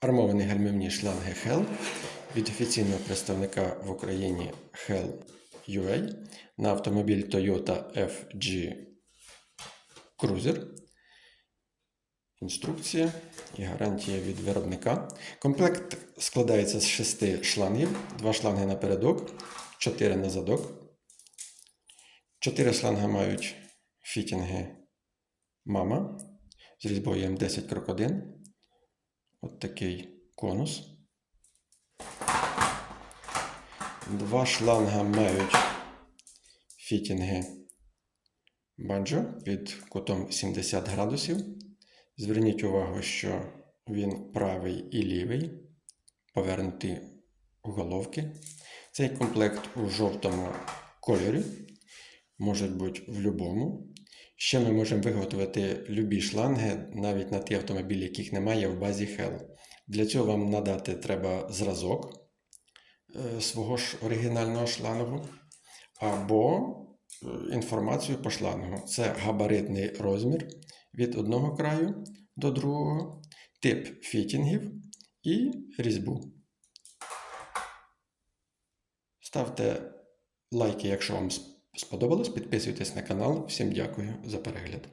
Армовані гальмівні шланги Hell від офіційного представника в Україні Hell UA на автомобіль Toyota FG Cruiser. Інструкція і гарантія від виробника. Комплект складається з шести шлангів, два шланги напередок, чотири на задок. Чотири шланги мають фітінги мама з різьбою М10 крок 1. От такий конус. Два шланга мають фітінги банджо під кутом 70 градусів. Зверніть увагу, що він правий і лівий, повернуті уголовки. Цей комплект у жовтому кольорі, може бути в будь-якому. Ще ми можемо виготовити любі шланги, навіть на ті автомобілі, яких немає в базі Hell. Для цього вам надати треба зразок е, свого ж оригінального шлангу або е, інформацію по шлангу. Це габаритний розмір від одного краю до другого, тип фітінгів і різьбу. Ставте лайки, якщо вам сподобалось, підписуйтесь на канал. Всім дякую за перегляд.